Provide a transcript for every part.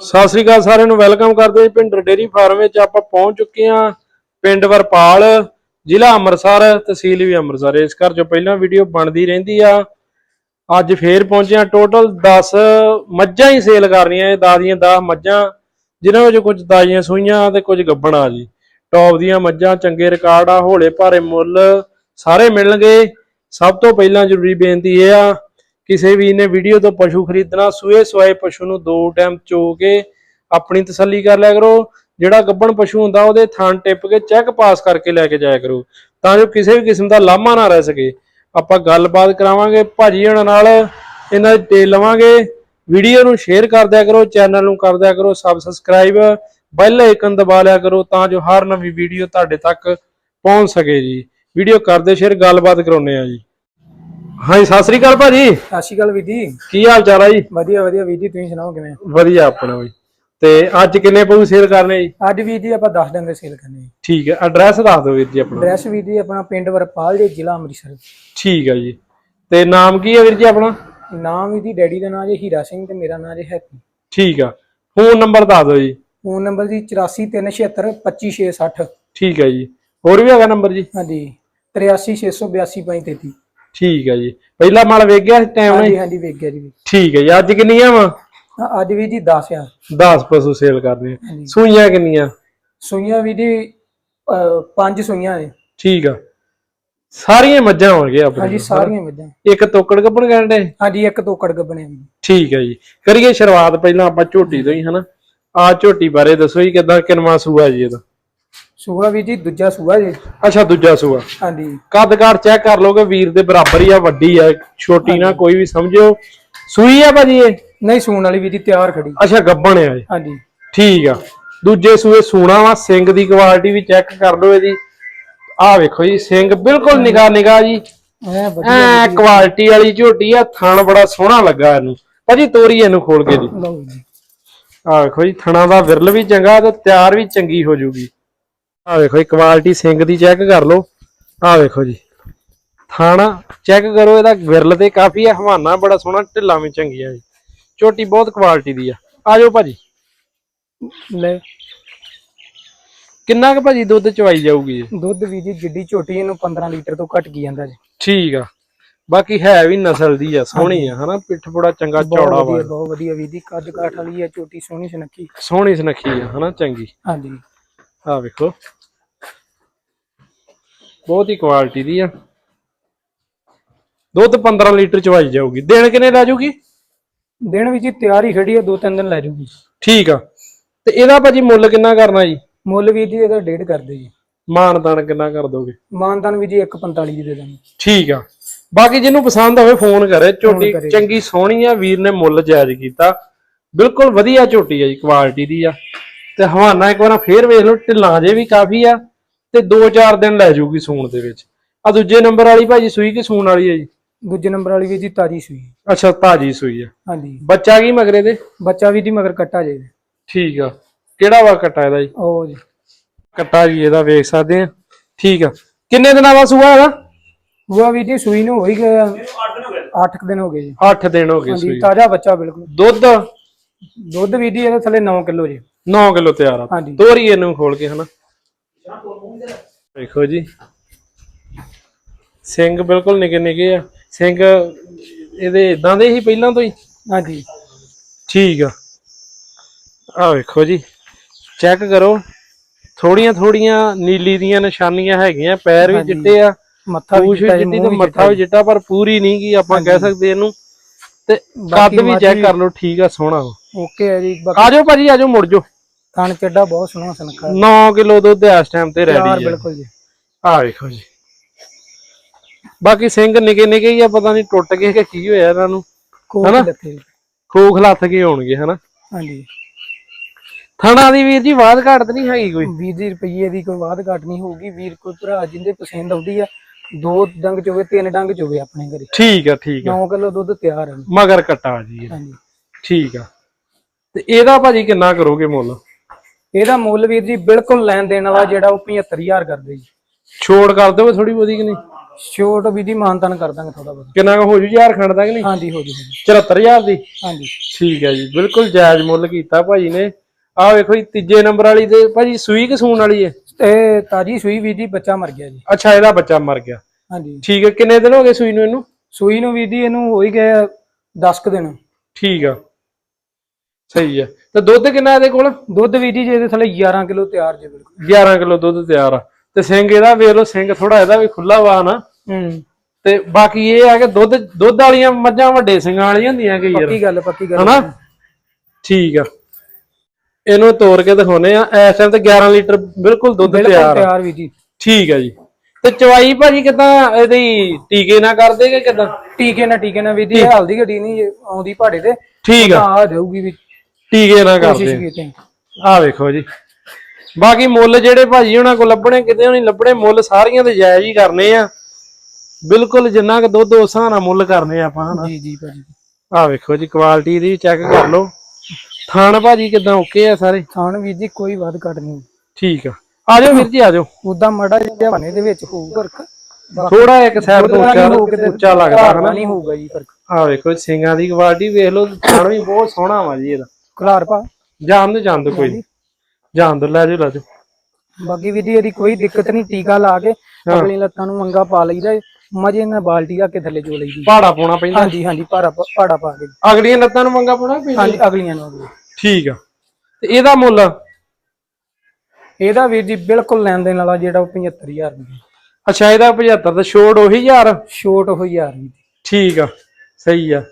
ਸਤਿ ਸ੍ਰੀ ਅਕਾਲ ਸਾਰਿਆਂ ਨੂੰ, ਵੈਲਕਮ ਕਰਦੇ ਹਾਂ ਪਿੰਡ ਡੇਰੀ ਫਾਰਮ ਵਿੱਚ। ਆਪਾਂ ਪਹੁੰਚ ਚੁੱਕੇ ਹਾਂ ਪਿੰਡ ਵਰਪਾਲ, ਜ਼ਿਲ੍ਹਾ ਅੰਮ੍ਰਿਤਸਰ, ਤਹਿਸੀਲ ਵੀ ਅੰਮ੍ਰਿਤਸਰ। ਇਸ ਘਰ ਚੋਂ ਪਹਿਲਾਂ ਵੀਡੀਓ ਬਣਦੀ ਰਹਿੰਦੀ ਆ। ਅੱਜ ਫੇਰ ਪਹੁੰਚੇ ਹਾਂ। ਟੋਟਲ 10 ਮੱਝਾਂ ਹੀ ਸੇਲ ਕਰਨੀਆਂ ਇਹ ਦਾਦੀਆਂ 10 ਮੱਝਾਂ, ਜਿਨ੍ਹਾਂ ਵਿੱਚ ਕੁਝ ਦਾਈਆਂ ਸੂਈਆਂ ਤੇ ਕੁਝ ਗੱਬਣਾ ਜੀ। ਟੌਪ ਦੀਆਂ ਮੱਝਾਂ, ਚੰਗੇ ਰਿਕਾਰਡ ਆ ਹੌਲੇ ਭਾਰੇ ਮੁੱਲ ਸਾਰੇ ਮਿਲਣਗੇ। ਸਭ ਤੋਂ ਪਹਿਲਾਂ ਜ਼ਰੂਰੀ ਬੇਨਤੀ ਇਹ ਆ ਕਿਸੇ ਵੀ ਨੇ ਵੀਡੀਓ ਤੋਂ ਪਸ਼ੂ ਖਰੀਦਣਾ, ਸੂਏ ਸਵਾਏ ਪਸ਼ੂ ਨੂੰ ਦੋ ਟਾਈਮ ਚੋ ਕੇ ਆਪਣੀ ਤਸੱਲੀ ਕਰ ਲਿਆ ਕਰੋ। ਜਿਹੜਾ ਗੱਬਣ ਪਸ਼ੂ ਹੁੰਦਾ, ਉਹਦੇ ਥਣ ਟਿੱਪ ਕੇ ਚੈੱਕ ਪਾਸ ਕਰਕੇ ਲੈ ਕੇ ਜਾਇਆ ਕਰੋ, ਤਾਂ ਜੋ ਕਿਸੇ ਵੀ ਕਿਸਮ ਦਾ ਲਾਮਾ ਨਾ ਰਹਿ ਸਕੇ। ਆਪਾਂ ਗੱਲਬਾਤ ਕਰਾਵਾਂਗੇ, ਭਾਜੀ ਹਣਾ ਨਾਲ ਇਹਨਾਂ ਦੀ ਡਿਟੇਲ ਲਵਾਂਗੇ। ਵੀਡੀਓ ਨੂੰ ਸ਼ੇਅਰ ਕਰ ਦਿਆ ਕਰੋ ਚੈਨਲ ਨੂੰ ਕਰ ਦਿਆ ਕਰੋ ਸਬ ਸਬਸਕ੍ਰਾਈਬ ਬੈਲ ਆਈਕਨ ਦਬਾ ਲਿਆ ਕਰੋ, ਤਾਂ ਜੋ ਹਰ ਨਵੀਂ ਵੀਡੀਓ ਤੁਹਾਡੇ ਤੱਕ ਪਹੁੰਚ ਸਕੇ ਜੀ। ਵੀਡੀਓ ਕਰਦੇ ਸ਼ੇਅਰ, ਗੱਲਬਾਤ ਕਰਾਉਨੇ ਆ ਜੀ। ਹਾਂਜੀ ਸਤਿ ਸ੍ਰੀ ਅਕਾਲ ਭਾਜੀ। ਸਤਿ ਸ਼੍ਰੀ ਅਕਾਲ ਵੀਰ ਜੀ। ਕੀ ਹਾਲ ਚਾਲ ਆ ਜੀ? ਵਧੀਆ ਵਧੀਆ ਵੀਰ ਜੀ ਤੁਸੀਂ ਸੁਣਾਓ ਕਿਵੇਂ? ਵਧੀਆ ਆਪਣਾ ਵੀ। ਤੇ ਅੱਜ ਕਿੰਨੇ ਪਊ ਸੇਲ ਕਰਨੇ ਜੀ? ਅੱਜ ਵੀਰ ਜੀ ਆਪਾਂ 10 ਡੰਗਰ ਸੇਲ ਕਰਨੇ ਜੀ। ਠੀਕ ਹੈ ਐਡਰੈਸ ਦੱਸ ਦਿਓ ਵੀਰ ਜੀ ਆਪਣਾ। ਐਡਰੈਸ ਵੀਰ ਜੀ ਆਪਣਾ ਪਿੰਡ ਵਰਪਾਲ ਦੇ ਜ਼ਿਲ੍ਹਾ ਅੰਮ੍ਰਿਤਸਰ। ਠੀਕ ਹੈ ਜੀ। ਤੇ ਨਾਮ ਕੀ ਹੈ ਵੀਰ ਜੀ ਆਪਣਾ? ਨਾਮ ਵੀਰ ਜੀ ਡੈਡੀ ਦਾ ਨਾਮ ਜੀ ਹੀਰਾ ਸਿੰਘ ਤੇ ਮੇਰਾ ਨਾਮ ਜੀ ਹੈਪੀ। ਠੀਕ ਆ। ਫੋਨ ਨੰਬਰ ਦੱਸ ਦਿਓ ਜੀ। ਫੋਨ ਨੰਬਰ ਜੀ 8437 25660 ਠੀਕ ਹੈ ਜੀ। ਹੋਰ ਵੀ ਹੈਗਾ ਨੰਬਰ ਜੀ? ਹਾਂਜੀ 83682533 ਠੀਕ ਹੈ ਜੀ। ਪਹਿਲਾ ਮਾਲ ਵੇਖ ਗਿਆ ਟਾਈਮ ਹਾਂਜੀ? ਹਾਂਜੀ ਵੇਖ ਗਿਆ ਜੀ ਠੀਕ ਹੈ ਜੀ। ਅੱਜ ਕਿੰਨੀਆਂ ਵਾ? ਹਾਂ, ਅੱਜ ਵੀਰ ਜੀ 10 ਆ। 10 ਪਸ਼ੂ ਸੇਲ ਕਰਨੇ ਆ। ਹਾਂਜੀ। ਸੂਈਆਂ ਕਿੰਨੀਆਂ? ਸੂਈਆਂ ਵੀਰ ਜੀ ਅਹ, ਪੰਜ ਸੂਈਆਂ ਨੇ। ਠੀਕ ਆ। ਸਾਰੀਆਂ ਮੱਝਾਂ ਹੋਣਗੀਆਂ ਆਪਣੇ ਹਾਂਜੀ ਕੋਲ, ਸਾਰੀਆਂ ਮੱਝਾਂ। ਇੱਕ ਤੋਕੜ ਕੱਪਣ ਕਹਿੰਦੇ ਹਾਂਜੀ ਇੱਕ ਤੋਕੜ ਗੱਬਣੇ ਆ ਜੀ। ਠੀਕ ਹੈ ਜੀ। ਕਰੀਏ ਸ਼ੁਰੂਆਤ ਪਹਿਲਾਂ ਆਪਾਂ ਝੋਟੀ ਤੋਂ ਹੀ ਹਨਾ? ਆ ਝੋਟੀ ਬਾਰੇ ਦੱਸੋ ਜੀ ਕਿਦਾਂ ਕਿੰਨਵਾ ਸੂਆ ਜੀ ਇਹਦਾ? ਸੂਆ ਵੀਰ ਜੀ ਦੂਜਾ ਸੂਆ ਜੀ। ਅੱਛਾ ਦੂਜਾ ਸੂਆ। ਹਾਂਜੀ। ਕੱਦ ਕਾਠ ਚੈੱਕ ਕਰ ਲੋਗੇ ਵੀਰ ਦੇ ਬਰਾਬਰ ਹੀ ਆ ਵੱਡੀ ਆ ਛੋਟੀ ਨਾ ਕੋਈ ਵੀ ਸਮਝਿਓ। ਸੂਈ ਆ ਭਾਜੀ ਇਹ? ਨਹੀਂ ਸੂਣ ਵਾਲੀ ਵੀਰ ਜੀ ਤਿਆਰ ਖੜੀ। ਅੱਛਾ ਗੱਬਣ ਆ ਹਾਂਜੀ। ਠੀਕ ਆ। ਦੂਜੇ ਸੂਏ ਸੂਣਾ ਵਾ ਸਿੰਘ ਦੀ ਕੁਆਲਿਟੀ ਵੀ ਚੈੱਕ ਕਰ ਲਓ ਇਹਦੀ। ਆ ਵੇਖੋ ਜੀ ਸਿੰਘ ਬਿਲਕੁਲ ਨਿਗਾ ਨਿਗਾ ਜੀ। ਐ ਕੁਆਲਿਟੀ ਵਾਲੀ ਝੋਟੀ ਆ ਥਣ ਬੜਾ ਸੋਹਣਾ ਲੱਗਾ ਇਹਨੂੰ। ਭਾਜੀ ਤੋਰੀ ਇਹਨੂੰ ਖੋਲ ਕੇ ਜੀ। ਲਓ ਜੀ। ਆ ਵੇਖੋ ਜੀ ਥਣਾ ਦਾ ਵਿਰਲ ਵੀ ਚੰਗਾ ਤੇ ਤਿਆਰ ਵੀ ਚੰਗੀ ਹੋ ਜੂਗੀ। ਆ ਵੇਖੋ ਜੀ ਕੁਆਲਿਟੀ ਸਿੰਘ ਦੀ ਚੈੱਕ ਕਰ ਲਓ। ਆ ਵੇਖੋ ਜੀ। ਥਾਣਾ ਚੈੱਕ ਕਰੋ ਇਹਦਾ ਵਿਰਲ ਤੇ ਕਾਫੀ ਆ ਹਵਾਨਾ ਬੜਾ ਸੋਹਣਾ ਢਿੱਲਾ ਵੀ ਚੰਗੀ ਆ ਜੀ। ਝੋਟੀ ਬਹੁਤ ਕੁਆਲਿਟੀ ਦੀ ਆ। ਆ ਜਾਓ ਭਾਜੀ। ਲੈ। ਕਿੰਨਾ ਕੁ ਭਾਜੀ ਦੁੱਧ ਚਵਾਈ ਜਾਊਗੀ ਇਹ? ਦੁੱਧ ਵੀ ਜੀ ਜਿੱਡੀ ਝੋਟੀ ਇਹਨੂੰ 15 ਲੀਟਰ ਤੋਂ ਘਟ ਕੀ ਜਾਂਦਾ ਜੀ। ਠੀਕ ਆ। ਬਾਕੀ ਹੈ ਵੀ ਨਸਲ ਦੀ ਆ ਸੋਹਣੀ ਆ ਹਨਾ? ਪਿੱਠ ਬੜਾ ਚੰਗਾ ਚੌੜਾ ਵਾ ਬਹੁਤ ਵਧੀਆ ਵੀ ਜੀ। ਕੱਦ ਕਾਠ ਵਾਲੀ ਹੈ ਝੋਟੀ ਸੋਹਣੀ ਸੁਨੱਖੀ। ਸੋਹਣੀ ਸੁਨੱਖੀ ਆ ਹਨਾ? ਚੰਗੀ। ਹਾਂਜੀ। ਆ ਵੇਖੋ। ਬਹੁਤ ਹੀ ਕੁਆਲਿਟੀ ਦੀ ਆ। ਦੁੱਧ 15 ਲੀਟਰ ਚਵਾਈ ਜਾਊਗੀ। ਦਿਨ ਕਿੰਨੇ ਲੈ ਜਾਊਗੀ ਦਿਨ ਵੀ ਜੀ ਤਿਆਰ ਹੀ ਖੜੀ ਹੈ ਦੋ ਤਿੰਨ ਦਿਨ ਲੈ ਜੂਗੀ। ਠੀਕ ਆ। ਤੇ ਇਹਦਾ ਭਾਜੀ ਮੁੱਲ ਕਿੰਨਾ ਕਰਨਾ ਜੀ? ਮੁੱਲ ਵੀ ਜੀ ਇਹਦਾ ਡੇਢ ਕਰਦੇ ਜੀ। ਮਾਨਦਾਨ ਕਿੰਨਾ ਕਰ ਦੋਗੇ? ਮਾਨਦਾਨ ਵੀ ਜੀ 145 ਦੀ ਦੇ ਦਾਂਗੇ। ਠੀਕ ਆ। ਬਾਕੀ ਜਿਹਨੂੰ ਪਸੰਦ ਹੋਵੇ ਫੋਨ ਕਰੇ। ਝੋਟੀ ਕਰੇ। ਚੰਗੀ ਸੋਹਣੀ ਆ। ਵੀਰ ਨੇ ਮੁੱਲ ਜਾਇਜ਼ ਕੀਤਾ। ਬਿਲਕੁਲ ਵਧੀਆ ਝੋਟੀ ਆ ਜੀ ਕੁਆਲਿਟੀ ਦੀ ਆ। ਤੇ ਹਵਾਨਾ ਇੱਕ ਵਾਰ ਫੇਰ ਵੇਖ ਲਓ ਢਿੱਲਾਂ ਜੇ ਵੀ ਕਾਫੀ ਆ। ਤੇ 2-4 ਦਿਨ ਲੈ ਜਾਊਗੀ ਸੂਣ ਦੇ ਵਿੱਚ। ਆ ਦੂਜੇ ਨੰਬਰ ਵਾਲੀ ਭਾਜੀ ਸੂਈ ਕਿ ਸੂਣ ਵਾਲੀ ਆ ਜੀ? ਦੂਜੇ ਨੰਬਰ ਵਾਲੀ ਵੀ ਜੀ ਤਾਜੀ ਸੂਈ ਅੱਛਾ ਤਾਜੀ ਸੂਈ ਆ ਹਾਂਜੀ। ਬੱਚਾ ਕੀ ਮਗਰੇ ਦੇ? ਬੱਚਾ ਵੀ ਜੀ ਮਗਰ ਕੱਟਾ ਜੇ। ਠੀਕ ਆ। ਕਿਹੜਾ ਵਾ ਕੱਟਾ ਇਹਦਾ ਜੀ? ਉਹ ਜੀ। ਕੱਟਾ ਜੀ ਇਹਦਾ ਵੇਖ ਸਕਦੇ ਆ। ਠੀਕ ਆ। ਕਿੰਨੇ ਦਿਨਾਂ ਦਾ ਸੂਆ ਇਹਦਾ? ਉਹ ਵੀ ਜੀ ਸੂਈ ਨੂੰ ਹੋਈ ਗਿਆ 8 ਦਿਨ ਹੋ ਗਏ ਜੀ। 8 ਦਿਨ ਹੋ ਗਏ ਹਾਂਜੀ ਸੂਈ ਤਾਜ਼ਾ ਬੱਚਾ ਬਿਲਕੁਲ। ਦੁੱਧ? ਦੁੱਧ ਵੀ ਜੀ ਇਹਦੇ ਥੱਲੇ 9 ਕਿਲੋ ਜੀ। 9 ਕਿਲੋ ਤਿਆਰ ਆ। ਤੋਰੀ ਇਹਨੂੰ ਖੋਲ ਕੇ ਹਨਾ। ਦੇਖੋ ਜੀ। ਸਿੰਘ ਬਿਲਕੁਲ ਨਿੱਕੇ ਨਿੱਕੇ ਆ। ਸਿੰਘ ਇਹਦੇ ਇਦਾਂ ਦੇ ਹੀ ਪਹਿਲਾਂ ਤੋਂ ਹੀ? ਹਾਂਜੀ। ਠੀਕ ਆ। ਆ ਵੇਖੋ ਜੀ। ਚੈੱਕ ਕਰੋ। ਥੋੜੀਆਂ ਥੋੜੀਆਂ ਨੀਲੀ ਦੀਆਂ ਨਿਸ਼ਾਨੀਆਂ ਹੈਗੀਆਂ ਪੈਰ ਵੀ। ਚਿੱਟੇ ਆ ਮੱਥਾ ਵੀ ਚਿੱਟਾ ਤੇ ਮੱਥਾ ਵੀ ਚਿੱਟਾ ਪਰ ਪੂਰੀ ਨਹੀਂ ਕੀ ਆਪਾਂ ਕਹਿ ਸਕਦੇ ਇਹਨੂੰ। ਤੇ ਕੱਦ ਵੀ ਚੈੱਕ ਕਰ ਲਓ ਠੀਕ ਆ ਸੋਹਣਾ। ਓਕੇ ਹੈ ਜੀ ਆ ਜਾਓ ਭਾਜੀ ਆ ਜਾਓ ਮੁੜ ਜਾਓ। ਥਣ ਚੱਡਾ ਬਹੁਤ ਸੋਹਣਾ ਸੁਨੱਖਾ 9 ਕਿਲੋ ਦੁੱਧ ਇਸ ਟਾਈਮ ਤੇ ਰੈਡੀ ਆ ਬਿਲਕੁਲ ਜੀ। ਆ ਵੇਖੋ ਜੀ। ਬਾਕੀ ਸਿੰਘ ਨਿੱਕੇ ਨਿੱਕੇ ਹੀ ਆ ਪਤਾ ਨਹੀਂ ਟੁੱਟ ਗਏ ਕਿ ਕੀ ਹੋਇਆ ਇਹਨਾਂ ਨੂੰ। ਹਨਾ? ਖੋਖ ਲੱਥ ਕੇ ਹੋਣਗੇ ਹਨਾ? ਹਾਂਜੀ। ਥਣਾ ਦੀ ਵੀਰ ਜੀ ਬਾਤ ਘਾਟ ਤਾਂ ਨਹੀਂ ਹੈਗੀ ਕੋਈ? 20 ਰੁਪਏ ਦੀ ਕੋਈ ਬਾਤ ਘਾਟ ਨਹੀਂ ਹੋਊਗੀ। ਵੀਰ ਕੋਈ ਭਰਾ ਜਿੰਦੇ ਪਸੰਦ ਆਉਂਦੀ ਆ ਦੋ ਡੰਗ ਚੋਵੇ ਤਿੰਨ ਡੰਗ ਚੋਵੇ ਆਪਣੇ ਘਰੇ। ਠੀਕ ਆ ਠੀਕ ਆ। 9 ਕਿਲੋ ਦੁੱਧ ਤਿਆਰ ਹੈ ਮਗਰ ਕਟਾ ਜੀ। ਹਾਂਜੀ। ਠੀਕ ਆ। ਤੇ ਇਹਦਾ ਭਾਜੀ ਕਿੰਨਾ ਕਰੋਗੇ ਮੁੱਲ? ਇਹਦਾ ਮੁੱਲ ਵੀਰ ਜੀ ਬਿਲਕੁਲ ਲੈਣ ਦੇਣ ਵਾਲਾ ਜਿਹੜਾ ਉਹ 75000 ਕਰਦੇ ਜੀ। ਛੋੜ ਕਰ ਦਿਓ ਥੋੜੀ ਬਹੁਤੀ ਕਿ ਨਹੀਂ? ਛੋਟ ਵੀ ਦੀ ਮਾਨਤਨ ਕਰ ਦਾਂਗੇ ਥੋੜਾ ਬਹੁਤ। ਕਿੰਨਾ ਕੁ ਹੋ ਜੂ? ਯਾਰ ਖੰਡ ਦਾ ਕਿ ਨਹੀਂ? ਹਾਂਜੀ ਹੋ ਜੀ 74000 ਦੀ? ਹਾਂਜੀ। ਠੀਕ ਹੈ ਜੀ ਬਿਲਕੁਲ ਜਾਇਜ਼ ਮੁੱਲ ਕੀਤਾ ਭਾਜੀ ਨੇ। ਆਹ ਵੇਖੋ ਜੀ ਤੀਜੇ ਨੰਬਰ ਵਾਲੀ ਤੇ ਭਾਜੀ ਸੂਈ ਕਿ ਸੂਣ ਵਾਲੀ ਹੈ? ਤੇ ਤਾਜੀ ਸੂਈ ਵੀ ਦੀ ਬੱਚਾ ਮਰ ਗਿਆ ਜੀ। ਅੱਛਾ ਇਹਦਾ ਬੱਚਾ ਮਰ ਗਿਆ। ਹਾਂਜੀ। ਠੀਕ ਹੈ ਕਿੰਨੇ ਦਿਨ ਹੋ ਗਏ ਸੂਈ ਨੂੰ ਇਹਨੂੰ? ਸੂਈ ਨੂੰ ਵੀ ਦੀ ਇਹਨੂੰ ਹੋ ਹੀ ਗਏ 10 ਕੁ ਦਿਨ। ਠੀਕ ਆ। ਸਹੀ ਹੈ। ਤੇ ਦੁੱਧ ਕਿੰਨਾ ਇਹਦੇ ਕੋਲ? ਦੁੱਧ ਵੀ ਦੀ ਜਿਹਦੇ ਥੱਲੇ 11 ਕਿਲੋ ਤਿਆਰ ਜੇ ਬਿਲਕੁਲ। 11 ਕਿਲੋ ਦੁੱਧ ਤਿਆਰ ਆ। ਤੇ ਸਿੰਘ ਇਹਦਾ ਵੇਖ ਲਓ ਸਿੰਘ ਥੋੜਾ ਇਹਦਾ ਵੀ ਖੁੱਲਾ ਵਾ ਨਾ ਹੂੰ। ਤੇ ਬਾਕੀ ਇਹ ਆ ਕਿ ਦੁੱਧ ਦੁੱਧ ਵਾਲੀਆਂ ਮੱਝਾਂ ਵੱਡੇ ਸਿੰਘਾਂ ਵਾਲੀਆਂ ਹੁੰਦੀਆਂ ਕਿ ਯਾਰ ਪੱਕੀ ਗੱਲ ਪੱਕੀ ਗੱਲ। ਹਨਾ? ਠੀਕ ਆ। ਇਹਨੂੰ ਤੋੜ ਕੇ ਦਿਖਾਉਨੇ ਆ। ਇਸ ਟਾਈਮ ਤੇ 11 ਲੀਟਰ ਬਿਲਕੁਲ ਦੁੱਧ ਤਿਆਰ ਆ। ਤਿਆਰ ਵੀ ਜੀ। ਠੀਕ ਆ ਜੀ। ਤੇ ਚਵਾਈ ਭਾਜੀ ਕਿਦਾਂ ਇਹਦੀ? ਟੀਕੇ ਨਾ ਕਰਦੇ ਕਿ ਕਿਦਾਂ? ਟੀਕੇ ਨਾ ਟੀਕੇ ਨਾ ਵੀ ਦੀ ਹਲਦੀ ਗੱਡੀ ਨਹੀਂ ਆਉਂਦੀ ਪਹਾੜੇ ਤੇ। ਠੀਕ ਆ। ਆ ਜਾਊਗੀ ਵੀ ਟੀਕੇ ਨਾ ਕੋਸ਼ਿਸ਼ ਕਰਦੇ ਕੀਤੀ। ਆ ਵੇਖੋ ਜੀ। ਬਾਕੀ ਮੁੱਲ ਜਿਹੜੇ ਭਾਜੀ ਉਹਨਾਂ ਕੋਲ ਲੱਭਣੇ ਕਿਤੇ ਨਹੀਂ ਲੱਭਣੇ ਮੁੱਲ ਸਾਰੀਆਂ ਤੇ ਜਾਇਜ਼ ਹੀ ਕਰਨੇ ਆ। ਬਿਲਕੁਲ ਜਿੰਨਾ ਕਿ ਦੁੱਧ ਉਸ ਹਿਸਾਬ ਨਾਲ ਮੁੱਲ ਕਰਨੇ ਆਪਾਂ ਹਨਾ। ਜੀ ਜੀ ਭਾਜੀ। ਆ ਵੇਖੋ ਜੀ ਕੁਆਲਿਟੀ ਦੀ ਚੈੱਕ ਕਰ ਲਓ। ਥਾਣ ਭਾਜੀ ਕਿਦਾਂ ਓਕੇ ਆ ਸਾਰੇ? ਥਾਣ ਵੀਰ ਜੀ ਕੋਈ ਵੱਧ ਘਟ ਨਹੀਂ। ਠੀਕ ਆ। ਆ ਜਾਓ ਵੀਰ ਜੀ ਆ ਜਾਓ। ਉਦਾਂ ਮੜਾ ਜਿਹਾ ਬਣੇ ਦੇ ਵਿੱਚ ਹੋਊ ਫ਼ਰਕ। ਥੋੜਾ ਇੱਕ ਸਾਈਡ ਤੋਂ ਉੱਚਾ ਉੱਚਾ ਲੱਗਦਾ ਹਨਾ। ਨਹੀਂ ਹੋਊਗਾ ਜੀ ਫ਼ਰਕ। ਆ ਵੇਖੋ ਸਿੰਘਾਂ ਦੀ ਕੁਆਲਿਟੀ ਵੇਖ ਲਓ ਥਾਣ ਵੀ ਬਹੁਤ ਸੋਹਣਾ ਵਾ ਜੀ ਇਹਦਾ। ਖਲਾਰ ਪਾ। ਜਾਣ ਦੋ ਜਾਣ ਦੋ ਕੋਈ ਨਹੀਂ ਜਾਣ ਦੋ ਲੈ ਜਾਓ ਲੈ ਜਾਓ। ਬਾਕੀ ਵੀ ਦੀ ਇਹਦੀ ਕੋਈ ਦਿੱਕਤ ਨਹੀਂ ਟੀਕਾ ਲਾ ਕੇ ਅਗਲੀ ਲੱਤਾਂ ਨੂੰ ਮੰਗਾ ਪਾ ਲਈਦਾ ਏ, ਮਜੇ ਨਾਲ ਬਾਲਟੀ ਰੱਖ ਕੇ ਥੱਲੇ ਜੋ ਲਈਦੀ ਪਹਾੜਾ ਪਾਉਣਾ ਪੈਂਦਾ। ਹਾਂਜੀ ਹਾਂਜੀ ਭਾਰਾ ਪਾ- ਭਾੜਾ ਪਾ ਕੇ। ਅਗਲੀਆਂ ਲੱਤਾਂ ਨੂੰ ਮੰਗਾ ਪਾਉਣਾ ਪੈਂਦਾ। ਹਾਂਜੀ ਅਗਲੀਆਂ ਨੂੰ ਅਗਲੀਆਂ। ਠੀਕ ਆ। ਤੇ ਇਹਦਾ ਮੁੱਲ? ਇਹਦਾ ਵੀਰ ਜੀ ਬਿਲਕੁਲ ਲੈਣ ਦੇਣ ਵਾਲਾ ਜਿਹੜਾ ਉਹ 75000 ਰੁਪਏ। ਅੱਛਾ ਇਹਦਾ 75 ਦਾ ਛੋੜ ਉਹੀ ਯਾਰ ਛੋਟ ਹੋਈ ਯਾਰ ਜੀ ਠੀਕ ਆ। ਸਹੀ ਆ।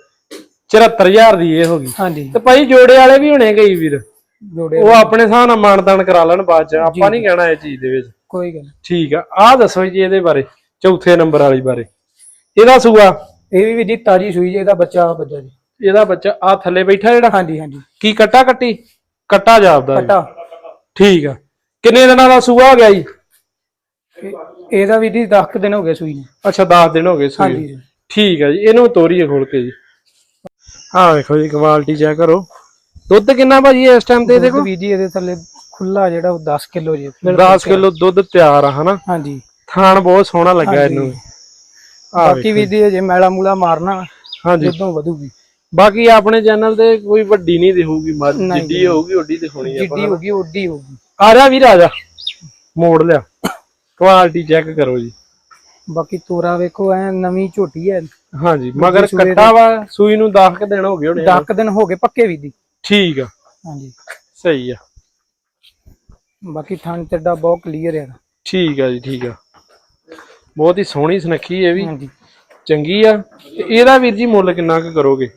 74000 ਦੀ ਇਹ ਹੋ ਗਈ। ਹਾਂਜੀ। ਤੇ ਭਾਈ ਜੋੜੇ ਵਾਲੇ ਵੀ ਹੋਣੇ ਕਈ ਵੀਰ? ਜੋੜੇ ਉਹ ਆਪਣੇ ਹਿਸਾਬ ਨਾਲ ਮਾਨਦਾਨ ਕਰਾ ਲੈਣ ਬਾਅਦ ਚ। ਆਪਾਂ ਨਹੀਂ ਕਹਿਣਾ ਇਹ ਚੀਜ਼ ਦੇ ਵਿੱਚ। ਕੋਈ ਗੱਲ। ਠੀਕ ਆ। ਆਹ ਦੱਸੋ ਜੀ ਇਹਦੇ ਬਾਰੇ ਚੌਥੇ ਨੰਬਰ ਵਾਲੀ ਬਾਰੇ। ਇਹਦਾ ਸੂਆ? ਇਹ ਵੀ ਜੀ ਤਾਜੀ ਸੂਈ ਜੇ ਇਹਦਾ ਬੱਚਾ ਬੱਚਾ ਜੀ। ਇਹਦਾ ਬੱਚਾ ਆ ਥੱਲੇ ਬੈਠਾ ਜਿਹੜਾ? ਹਾਂਜੀ ਹਾਂਜੀ। ਕੀ ਕੱਟਾ ਕੱਟੀ? ਕੱਟਾ ਜਾਪਦਾ। ਪਟਾ ਠੀਕ ਆ। ਕਿੰਨੇ ਦਿਨਾਂ ਦਾ ਸੂਆ ਹੋ ਗਿਆ ਜੀ? ਇਹਦਾ ਵੀ ਜੀ 10 ਦਿਨ ਹੋ ਗਏ ਸੂਈ ਨੂੰ। ਅੱਛਾ 10 ਦਿਨ ਹੋ ਗਏ ਸੂਈ। ਹਾਂਜੀ ਠੀਕ ਆ ਜੀ। ਇਹਨੂੰ ਤੋਰੀਏ ਖੋਲ ਕੇ ਜੀ। ਆਹ ਵੇਖੋ ਜੀ ਕੁਆਲਿਟੀ ਚੈੱਕ ਕਰੋ। ਦੁੱਧ ਕਿੰਨਾ ਭਾਜੀ ਇਸ ਟਾਈਮ ਤੇ ਇਹਦੇ ਵੀ ਜੀ ਇਹਦੇ ਥੱਲੇ ਖੁੱਲਾ ਜਿਹੜਾ ਉਹ 10 ਕਿਲੋ ਜੀ। ਕੋਲ 10 ਕਿਲੋ ਦੁੱਧ ਤਿਆਰ ਆ ਹਨਾ? ਹਾਂਜੀ। ਥਾਣ ਬਹੁਤ ਸੋਹਣਾ ਲੱਗਾ ਇਹਨੂੰ। ਆ ਬਾਕੀ ਵੀ ਦੀ ਜੇ ਮੈਲਾ ਮੂਲਾ ਮਾਰਨਾ ਹਾਂਜੀ। ਜਦੋਂ ਵਧੂਗੀ। ਬਾਕੀ ਆਪਣੇ ਚੈਨਲ ਤੇ ਕੋਈ ਵੱਡੀ ਨਹੀਂ ਦਿਖੂਗੀ ਜਿੱਡੀ ਹੋਊਗੀ ਓਡੀ ਦਿਖਾਉਣੀ ਆ ਜਿੱਡੀ ਹੋਗੀ ਓਡੀ ਹੋਗੀ ਆ ਜਾ ਵੀਰ ਆ ਜਾ। ਮੋੜ ਲਿਆ। ਕੁਆਲਿਟੀ ਚੈੱਕ ਕਰੋ ਜੀ। ਬਾਕੀ ਤੋਰਾ ਵੇਖੋ ਐ ਨਵੀਂ ਝੋਟੀ ਐ ਹਾਂਜੀ ਮਗਰ ਕੱਟਾ ਵਾ ਸੂਈ ਨੂੰ 10 ਕੁ ਦਿਨ ਹੋ ਗਏ ਹੋਣੇ ਆ। 10 ਦਿਨ ਹੋ ਗਏ ਪੱਕੇ ਵੀ ਦੀ ਠੀਕ ਆ। ਹਾਂਜੀ। ਸਹੀ ਆ। ਬਾਕੀ ਥਣ ਚੱਡਾ ਬਹੁਤ ਕਲੀਅਰ ਹੈ ਠੀਕ ਆ ਜੀ ਠੀਕ ਆ। ਬਹੁਤ ਹੀ ਸੋਹਣੀ ਸੁਨੱਖੀ ਇਹ ਵੀ। ਹਾਂਜੀ। ਚੰਗੀ ਆ। ਤੇ ਇਹਦਾ ਵੀਰ ਜੀ ਮੁੱਲ ਕਿੰਨਾ ਕੁ ਕਰੋਗੇ?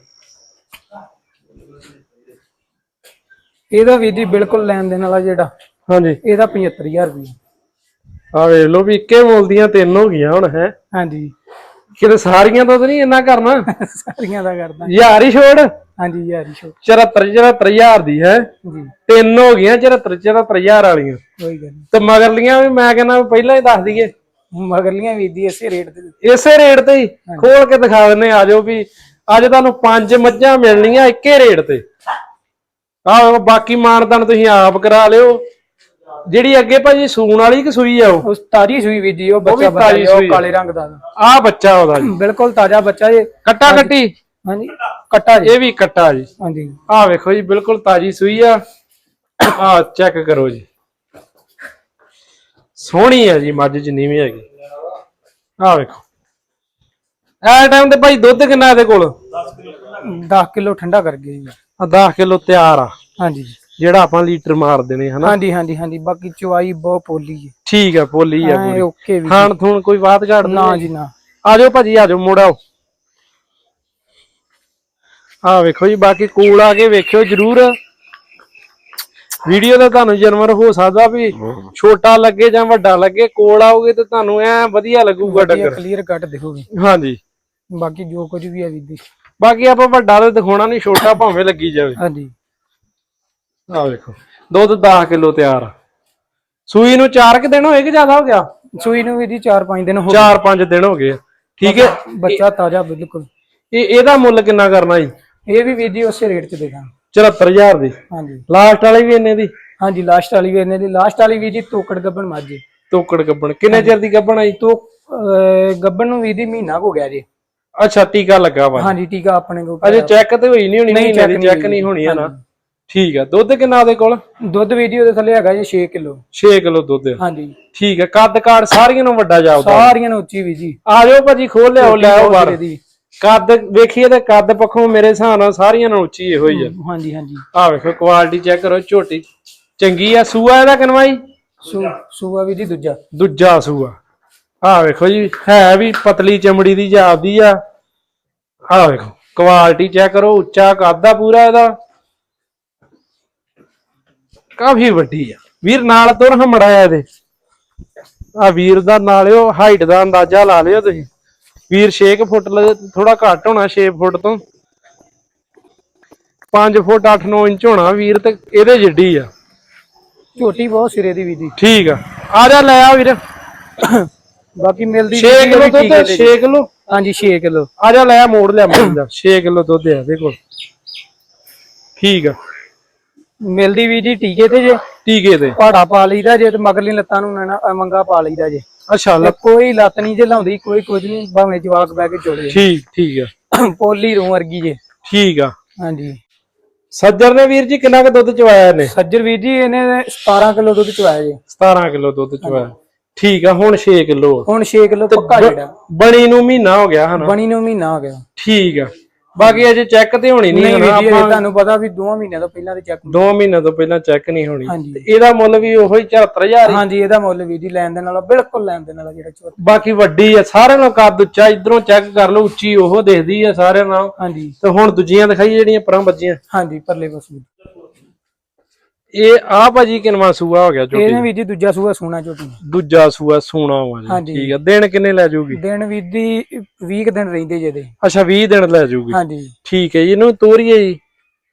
ਇਹਦਾ ਵੀ ਦੀ ਬਿਲਕੁਲ ਲੈਣ ਦੇਣ ਵਾਲਾ ਜਿਹੜਾ ਹਾਂਜੀ। ਇਹਦਾ 75000 ਰੁਪਏ ਆ ਵੇਖ ਲਓ ਵੀ ਇੱਕੇ ਮੁੱਲ ਦੀਆਂ ਤਿੰਨ ਹੋ ਗਈਆਂ ਹੁਣ ਹੈ। ਹਾਂਜੀ। ਕਿਤੇ ਸਾਰੀਆਂ ਤੋਂ ਤਾਂ ਨਹੀਂ ਇੰਨਾ ਕਰਨਾ? ਸਾਰੀਆਂ ਦਾ ਕਰਦਾ। ਯਾਰ ਹੀ ਛੋੜ। ਹਾਂਜੀ ਯਾਰੀ ਸ਼ੋ 74 74000 ਦੀ ਹੈ। ਜੀ। ਤਿੰਨ ਹੋ ਗਈਆਂ 74 74000 ਵਾਲੀਆਂ। ਕੋਈ ਗੱਲ ਨੀ। ਤੇ ਮਗਰਲੀਆਂ ਵੀ ਮੈਂ ਕਹਿੰਦਾ ਪਹਿਲਾਂ ਹੀ ਦੱਸ ਦਈਏ। ਮਗਰਲੀਆਂ ਵੀ ਦੀ ਇਸੇ ਰੇਟ ਤੇ ਇਸੇ ਰੇਟ ਤੇ ਹੀ ਖੋਲ ਕੇ ਦਿਖਾ ਦਿੰਨੇ ਆ ਜਾਓ ਵੀ ਅੱਜ ਤੁਹਾਨੂੰ ਪੰਜ ਮੱਝਾਂ ਮਿਲਣੀਆਂ ਇੱਕੇ ਰੇਟ ਤੇ। ਆਹ ਬਾਕੀ ਮਾਨਦਾਨ ਤੁਸੀਂ ਆਪ ਕਰਾ ਲਿਓ। ਜਿਹੜੀ ਅੱਗੇ ਭਾਜੀ ਸੂਣ ਵਾਲੀ ਕਿ ਸੂਈ ਆ ਉਹ? ਉਸ ਤਾਜੀ ਸੂਈ ਵੀ ਦੀ ਉਹ ਵੀ ਬੱਚਾ ਤਾਜ਼ੀ ਬੱਚਾ ਉਹ ਸੂਈ ਆ। ਕਾਲੇ ਰੰਗ ਦਾ। ਆਹ ਬੱਚਾ ਉਹਦਾ ਜੀ। ਬਿਲਕੁਲ ਤਾਜ਼ਾ ਬੱਚਾ ਜੇ। ਕੱਟਾ ਕੱਟੀ? ਹਾਂਜੀ ਕੱਟਾ ਜੀ। ਇਹ ਵੀ ਕੱਟਾ ਜੀ। ਹਾਂਜੀ। ਆਹ ਵੇਖੋ ਜੀ ਬਿਲਕੁਲ ਤਾਜੀ ਸੂਈ ਆ। ਆਹ ਚੈੱਕ ਕਰੋ ਜੀ। ਸੋਹਣੀ ਆ ਜੀ ਮੱਝ ਜਿੰਨੀ ਵੀ ਹੈਗੀ। ਆਹ ਵੇਖੋ। ਐ ਟਾਈਮ ਤੇ ਭਾਈ ਦੁੱਧ ਕਿੰਨਾ ਇਹਦੇ ਕੋਲ? 10 ਕਿਲੋ ਠੰਡਾ ਕਰ ਗਏ ਜੀ। ਆ 10 ਕਿਲੋ ਤਿਆਰ ਆ। ਹਾਂਜੀ। ਜਿਹੜਾ ਆਪਾਂ ਲੀਟਰ ਮਾਰ ਦੇਣੇ ਹਨਾ? ਹਾਂਜੀ ਹਾਂਜੀ ਹਾਂਜੀ ਬਾਕੀ ਚਵਾਈ ਬਹੁਤ ਪੋਲੀ ਹੈ ਠੀਕ ਆ ਪੋਲੀ ਆ ਐ ਓਕੇ ਵੀ ਖਾਣ ਥੂਣ ਕੋਈ ਬਾਤ ਘਾਟ ਨਾ ਜੀ ਨਾ। ਆ ਜਾਓ ਭਾਜੀ ਆ ਜਾਓ ਮੋੜ ਆਓ। ਆ ਵੇਖੋ ਜੀ ਬਾਕੀ ਕੋਲ ਆ ਕੇ ਵੇਖਿਓ ਜਰੂਰ। ਵੀਡੀਓ ਦਾ ਤੁਹਾਨੂੰ ਜਨਮਰ ਹੋ ਸਕਦਾ ਵੀ ਛੋਟਾ ਲੱਗੇ ਜਾਂ ਵੱਡਾ ਲੱਗੇ ਕੋਲ ਆਓਗੇ ਤੇ ਤੁਹਾਨੂੰ ਐ ਵਧੀਆ ਲੱਗੂਗਾ ਡੰਗਰ ਕਲੀਅਰ ਕੱਟ ਦਿਖੋਗੇ ਹਾਂਜੀ। ਬਾਕੀ ਜੋ ਕੁਝ ਵੀ ਹੈ ਵੀਦੀ ਬਾਕੀ ਆਪਾਂ ਵੱਡਾ ਤਾਂ ਦਿਖਾਉਣਾ ਨਹੀਂ ਛੋਟਾ ਭਾਵੇਂ ਲੱਗੀ ਜਾਵੇ। ਹਾਂਜੀ। ਆ ਵੇਖੋ। ਦੁੱਧ 10 ਕਿਲੋ ਤਿਆਰ। ਆ ਸੂਈ ਨੂੰ 4 ਕਿ ਦਿਨ ਹੋਏ ਕਿ ਜ਼ਿਆਦਾ ਹੋ ਗਿਆ? ਸੂਈ ਨੂੰ ਵੀ ਦੀ 4-5 ਦਿਨ ਹੋ 4-5 ਦਿਨ ਹੋ ਗਏ। ਆ। ਠੀਕ ਹੈ। ਬੱਚਾ ਤਾਜ਼ਾ ਬਿਲਕੁਲ। ਇਹ ਇਹਦਾ ਮੁੱਲ ਕਿੰਨਾ ਕਰਨਾ ਜੀ? ਇਹ ਵੀ ਵੀਦੀ ਉਸੇ ਰੇਟ 'ਚ ਦੇਗਾ 74000 ਦੀ। ਹਾਂਜੀ। ਲਾਸਟ ਵਾਲੀ ਵੀ ਇੰਨੇ ਦੀ? ਹਾਂਜੀ ਲਾਸਟ ਵਾਲੀ ਵੀ ਇਹਨੇ ਦੀ। ਲਾਸਟ ਵਾਲੀ ਵੀ ਜੀ ਤੋਕੜ ਗੱਬਣ ਮਾਝੇ ਤੋਕੜ ਗੱਬਣ। ਕਿੰਨੇ ਚਿਰ ਦੀ ਗੱਬਣ ਆਈ ਤੋ ਅਹ ਗੱਬਨ ਨੂੰ ਵੀ ਦੀ ਮਹੀਨਾ ਹੋ ਗਿਆ ਜੀ। ਅੱਛਾ ਟੀਕਾ ਲੱਗਾ ਵਾ। ਹਾਂਜੀ ਟੀਕਾ ਆਪਣੇ ਕੋਲ ਅਜੇ ਚੈੱਕ ਤੇ ਹੋਈ ਨਹੀਂ ਹੋਣੀ ਨਹੀਂ, ਮਹੀਨੇ ਦੀ check ਨਹੀਂ ਚੈੱਕ ਹੋਈ। ਨਹੀਂ ਹੋਣੀ ਹੈ ਨਾ। ਠੀਕ ਆ। ਦੁੱਧ ਕਿੰਨਾ ਉਹਦੇ ਕੋਲ? ਦੁੱਧ ਵੀ ਦੀ ਉਹਦੇ ਥੱਲੇ ਹੈਗਾ ਜੀ 6 ਕਿਲੋ। 6 ਕਿਲੋ ਦੁੱਧ। ਆ। ਹਾਂਜੀ। ਠੀਕ ਹੈ ਕੱਦ ਕਾੜ ਸਾਰੀਆਂ ਨੂੰ ਵੱਡਾ ਜਾਉਦਾ ਸਾਰੀਆਂ ਨੂੰ ਉੱਚੀ ਵੀ ਜੀ। ਆ ਜਾਓ ਭਾਜੀ ਖੋਲ ਲਿਆਓ ਲੈ ਆਓ ਬਾਹਰ। ਦੀ ਕੱਦ ਵੇਖੀਏ ਤੇ ਕੱਦ ਪੱਖੋਂ ਮੇਰੇ ਹਿਸਾਬ ਨਾਲ ਸਾਰੀਆਂ ਨਾਲੋਂ ਉੱਚੀ ਇਹੋ ਹੀ ਆ। ਹਾਂਜੀ ਹਾਂਜੀ ਆ ਵੇਖੋ ਕੁਆਲਿਟੀ ਚੈੱਕ ਕਰੋ ਝੋਟੀ। ਚੰਗੀ ਆ ਸੂਆ ਇਹਦਾ ਕਨਵਾਈ? ਸੂਆ ਵੀ ਦੀ ਦੂਜਾ। ਦੂਜਾ ਸੂਆ। ਆ ਵੇਖੋ ਜੀ ਹੈ ਵੀ ਪਤਲੀ ਚਮੜੀ ਦੀ ਜਾਪਦੀ ਆ। ਆ ਵੇਖੋ ਕੁਆਲਿਟੀ ਚੈੱਕ ਕਰੋ ਉੱਚਾ ਕੱਦ ਆ ਪੂਰਾ ਇਹਦਾ। ਕਾਫੀ ਵੱਡੀ ਆ। ਵੀਰ ਨਾਲ ਤੁਰ ਹਮੜਾਇਆ ਇਹਦੇ। ਆ ਵੀਰ ਦਾ ਨਾਲਿਓ ਹਾਈਟ ਦਾ ਅੰਦਾਜ਼ਾ ਲਾ ਲਿਓ ਤੁਸੀਂ। ਵੀਰ 6 ਫੁੱਟ ਥੋੜਾ ਘੱਟ ਹੋਣਾ 6 ਫੁੱਟ ਤੋਂ। 5 ਫੁੱਟ 8-9 ਇੰਚ ਹੋਣਾ ਵੀਰ ਤੇ ਇਹਦੇ ਜਿੱਡੀ ਆ। ਝੋਟੀ ਬਹੁਤ ਸਿਰੇ ਦੀ ਵੀ ਦੀ ਠੀਕ ਆ। ਆ ਜਾ ਲੈ ਆ ਵੀਰ। ਬਾਕੀ ਮਿਲਦੀ 6 ਵੀ ਕਿਲੋ ਦੁੱਧ ਜੀ। 6 ਕਿਲੋ? ਹਾਂਜੀ 6 ਕਿਲੋ। ਆ ਜਾ ਲੈ ਮੋੜ ਲਿਆ ਲਿਆ। 6 ਕਿਲੋ ਦੁੱਧ ਆ ਕੋਲ। ਠੀਕ ਆ। ਮਿਲਦੀ ਵੀ ਜੀ ਟੀਕੇ ਤੇ ਜੇ। ਟੀਕੇ ਤੇ। ਪਹਾੜਾ ਪਾ ਲਈਦਾ ਜੇ ਤੇ ਮਗਰਲੀ ਲੱਤਾਂ ਨੂੰ ਨਾ ਮੰਗਾ ਪਾ ਲਈਦਾ ਜੇ। ਅੱਛਾ ਲੈ ਕੋਈ ਲੱਤ ਨਹੀਂ ਜੇ ਲਾਉਂਦੀ ਕੋਈ ਕੁਝ ਨਹੀਂ ਭਾਵੇਂ ਜਵਾਕ ਬਹਿ ਕੇ ਚੋਲੇ ਠੀਕ ਠੀਕ ਆ। ਪੋਲੀ ਰੂ ਵਰਗੀ ਜੇ। ਠੀਕ ਆ। ਹਾਂਜੀ। ਸੱਜਰ ਨੇ ਵੀਰ ਜੀ ਕਿੰਨਾ ਕੁ ਦੁੱਧ ਚਵਾਇਆ ਇਹਨੇ? ਸੱਜਰ ਵੀਰ ਜੀ ਇਹਨੇ 17 ਕਿਲੋ ਦੁੱਧ ਚਵਾਇਆ ਜੇ। 17 ਕਿਲੋ ਦੁੱਧ ਚਵਾਇਆ। ਠੀਕ ਆ ਹੁਣ 6 ਕਿਲੋ। ਹੁਣ 6 ਕਿਲੋ ਪੱਕਾ ਜਿਹੜਾ। ਬਣੀ ਨੂੰ ਮਹੀਨਾ ਹੋ ਗਿਆ ਹਨਾ। ਬਣੀ ਨੂੰ ਮਹੀਨਾ ਹੋ ਗਿਆ। ਠੀਕ ਆ। ਬਾਕੀ ਅਜੇ ਚੈੱਕ ਤੇ ਹੋਣੀ ਨਹੀਂ ਨਹੀਂ ਵੀਰ ਜੀ ਇਹ ਤੁਹਾਨੂੰ ਪਤਾ ਵੀ 2 ਮਹੀਨਿਆਂ ਤੋਂ ਪਹਿਲਾਂ ਤੇ ਚੈੱਕ 2 ਮਹੀਨੇ ਤੋਂ ਪਹਿਲਾਂ ਚੈੱਕ ਨਹੀਂ ਹੋਣੀ। ਹਾਂਜੀ। ਤੇ ਇਹਦਾ ਮੁੱਲ ਵੀ ਉਹੀ 74000 ਹੀ। ਹਾਂਜੀ ਇਹਦਾ ਮੁੱਲ ਵੀਰ ਜੀ ਲੈਣ ਦੇ ਨਾਲ ਬਿਲਕੁਲ ਲੈਣ ਦੇ ਨਾਲ ਜਿਹੜਾ ਚੋਰ ਬਾਕੀ ਵੱਡੀ ਆ ਸਾਰਿਆਂ ਨਾਲੋਂ ਕੱਦ ਉੱਚਾ ਇਧਰੋਂ ਚੈੱਕ ਕਰ ਲਓ ਉੱਚੀ ਉਹ ਦਿਖਦੀ ਆ ਸਾਰਿਆਂ ਨਾਲੋਂ। ਹਾਂਜੀ। ਤੇ ਹੁਣ ਦੂਜੀਆਂ ਦਿਖਾਈ ਜਿਹੜੀਆਂ ਪਰਾਂ ਬੱਜੀਆਂ ਹਾਂਜੀ ਪਰਲੇ ਪਾਸੇ। ਇਹ ਆ ਭਾਜੀ ਕਿਨਵਾ ਸੂਆ ਹੋ ਗਿਆ ਝੋਟੀ ਇਹਨੇ ਵੀਰ ਜੀ ਦੂਜਾ ਸੂਆ ਸੋਨਾ ਝੋਟੀ ਦੂਜਾ ਸੂਆ ਸੋਨਾ ਵਾ ਜੀ। ਠੀਕ ਆ। ਦਿਨ ਕਿੰਨੇ ਲੈ ਜਾਊਗੀ? ਦਿਨ ਵੀਰ ਦੀ 20 ਕੁ ਦਿਨ ਰਹਿੰਦੇ ਜਿਹਦੇ ਅੱਛਾ 20 ਦਿਨ ਲੈ ਜਾਊਗੀ। ਹਾਂਜੀ। ਠੀਕ ਹੈ ਜੀ ਇਹਨੂੰ ਤੋਰੀਏ ਜੀ।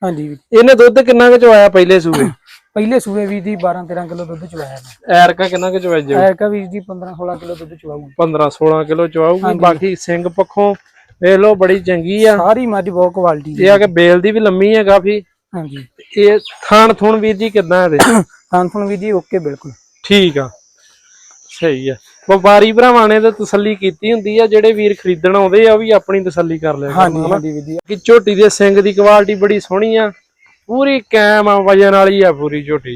ਹਾਂਜੀ। ਇਹਨੇ ਦੁੱਧ ਕਿੰਨਾ ਕੁ ਚਵਾਇਆ ਪਹਿਲੇ ਸੂਏ? ਪਹਿਲੇ ਸੂਏ ਵੀਰ ਦੀ 12 13 ਕਿਲੋ ਦੁੱਧ ਚਵਾਇਆ ਐਰਕਾ ਕਿੰਨਾ ਕੁ ਚਵਾਈ ਜਾਊ ਐਰਕਾ ਵੀਰ ਦੀ 15 16 ਕਿਲੋ ਦੁੱਧ ਚਵਾਉਂ 15 16 ਕਿਲੋ ਚਵਾਊਗੀ ਬਾਕੀ ਸਿੰਘ ਪੱਖੋਂ ਵੇਖ ਲਓ ਬੜੀ ਚੰਗੀ ਆ। ਸਾਰੀ ਮੱਝ ਬਹੁਤ ਕੁਆਲਿਟੀ ਇਹ ਆ ਕਿ ਬੇਲ ਦੀ ਵੀ ਲੰਮੀ ਆ ਕਾਫੀ। ਹਾਂਜੀ। ਇਹ ਥਾਣ ਥੁਣ ਵੀਰ ਜੀ ਕਿਦਾਂ ਇਹਦੇ? ਖਾਨਪੁਰ ਵੀਰ ਜੀ ਓਕੇ ਬਿਲਕੁਲ। ਠੀਕ ਆ। ਸਹੀ ਆ। ਵਪਾਰੀ ਭਰਾਵਾਂ ਨੇ ਤਾਂ ਤਸੱਲੀ ਕੀਤੀ ਹੁੰਦੀ ਆ ਜਿਹੜੇ ਵੀਰ ਖਰੀਦਣ ਆਉਂਦੇ ਆ ਉਹ ਵੀ ਆਪਣੀ ਤਸੱਲੀ ਕਰ ਲਿਆ ਹਾਂਜੀ ਹਾਂਜੀ ਵੀਰ ਜੀ। ਕਿ ਝੋਟੀ ਦੇ ਸਿੰਘ ਦੀ ਕੁਆਲਿਟੀ ਬੜੀ ਸੋਹਣੀ ਆ ਪੂਰੀ ਕੈਮ ਆ ਵਜਨ ਵਾਲੀ ਆ ਪੂਰੀ ਝੋਟੀ।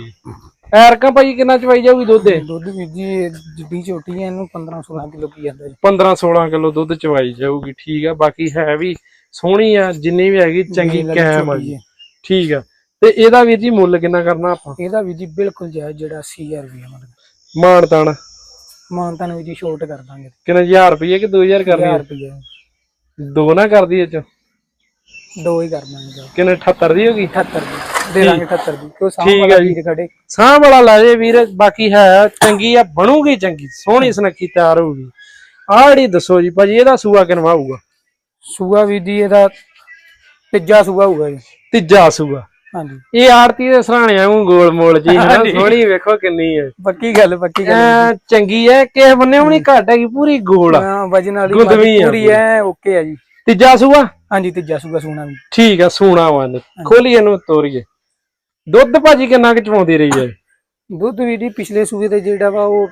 ਐਰਕਾਂ ਭਾਈ ਕਿੰਨਾ ਚਵਾਈ ਜਾਊਗੀ ਦੁੱਧ ਦੁੱਧ ਵੀਰ ਜੀ ਇਹ ਜਿੱਡੀ ਝੋਟੀ ਹੈ ਇਹਨੂੰ 15 16 ਕਿਲੋ ਕੀ ਜਾਂਦਾ ਜੀ। 15 16 ਕਿਲੋ ਦੁੱਧ ਚਵਾਈ ਜਾਊਗੀ ਠੀਕ ਆ। ਬਾਕੀ ਹੈ ਵੀ ਸੋਹਣੀ ਆ ਜਿੰਨੀ ਵੀ ਹੈਗੀ ਚੰਗੀ ਕੈਮ ਆ ਜੀ। ਠੀਕ ਆ। ਤੇ ਇਹਦਾ ਵੀਰ ਜੀ ਮੁੱਲ ਕਿੰਨਾ ਕਰਨਾ ਆਪਾਂ? ਇਹਦਾ ਵੀਰ ਜੀ ਬਿਲਕੁਲ ਜਾਇਜ਼ ਜਿਹੜਾ 80000 ਰੁਪਏ ਮਤਲਬ। ਮਾਣ ਤਾਣ ਮਾਨਤਾ ਨੂੰ ਵੀਰ ਜੀ ਛੋਟ ਕਰ ਦਾਂਗੇ। ਕਿੰਨਾ 1000 ਰੁਪਏ ਕਿ 2000 ਕਰਨੀ 1000 ਆ? ਰੁਪਏ ਦੋ ਨਾ ਕਰਦੀ ਇਹ ਚ। ਦੋ ਹੀ ਕਰ ਦਾਂਗੇ ਕਿੰਨੇ 78 ਦੀ ਹੋਗੀ 78 ਦੀ। ਦੇ ਦਾਂਗੇ 78 ਦੀ। ਕਿਉਂ ਸਾਹ ਠੀਕ ਵਾਲਾ ਹੈ ਜੀ। ਵੀਰ ਖੜੇ? ਸਾਹ ਵਾਲਾ ਲਾ ਜੇ ਵੀਰ ਬਾਕੀ ਹੈ ਚੰਗੀ ਆ ਬਣੂਗੀ ਚੰਗੀ। ਸੋਹਣੀ ਸੁਨੱਖੀ ਤਿਆਰ ਹੋਊਗੀ। ਆਹ ਜਿਹੜੀ ਦੱਸੋ ਜੀ ਭਾਜੀ ਇਹਦਾ ਸੂਆ ਕਿਨਵਾ ਹੋਊਗਾ ਸੂਆ ਵੀਰ ਜੀ ਇਹਦਾ ਤੀਜਾ ਸੂਆ ਹੋਊਗਾ ਜੀ। ਤੀਜਾ ਸੂਆ ਹਾਂਜੀ। ਇਹ ਆੜਤੀ ਦੇ ਸਰਾਣੇ ਵਾਂਗੂ ਗੋਲ ਮੋਲ ਜੀ ਹੈ ਸੋਹਣੀ ਵੇਖੋ ਕਿੰਨੀ ਹੈ ਪੱਕੀ ਗੱਲ ਪੱਕੀ ਗੱਲ। ਚੰਗੀ ਐ ਕਿਸੇ ਬੰਨੇ ਵੀ ਨਹੀਂ ਘੱਟ ਹੈਗੀ ਪੂਰੀ ਗੋਲ ਆ। ਹਾਂ ਵਜਨ ਵਾਲੀ ਪੂਰੀ ਐ ਓਕੇ ਆ ਜੀ। ਤੀਜਾ ਸੂਆ ਹਾਂਜੀ ਤੀਜਾ ਸੂਆ ਸੋਨਾ ਵੀ। ਠੀਕ ਆ ਸੋਨਾ ਵਨ ਖੋਲੀ ਇਹਨੂੰ ਤੋਰੀਏ। ਦੁੱਧ ਭਾਜੀ ਕਿੰਨਾ ਕੁ ਚਵਾਉਂਦੀ ਰਹੀ ਹੈ ਦੁੱਧ ਵੀਰ ਜੀ ਪਿਛਲੇ ਸੂਏ ਤੇ ਜਿਹੜਾ ਵਾ ਉਹ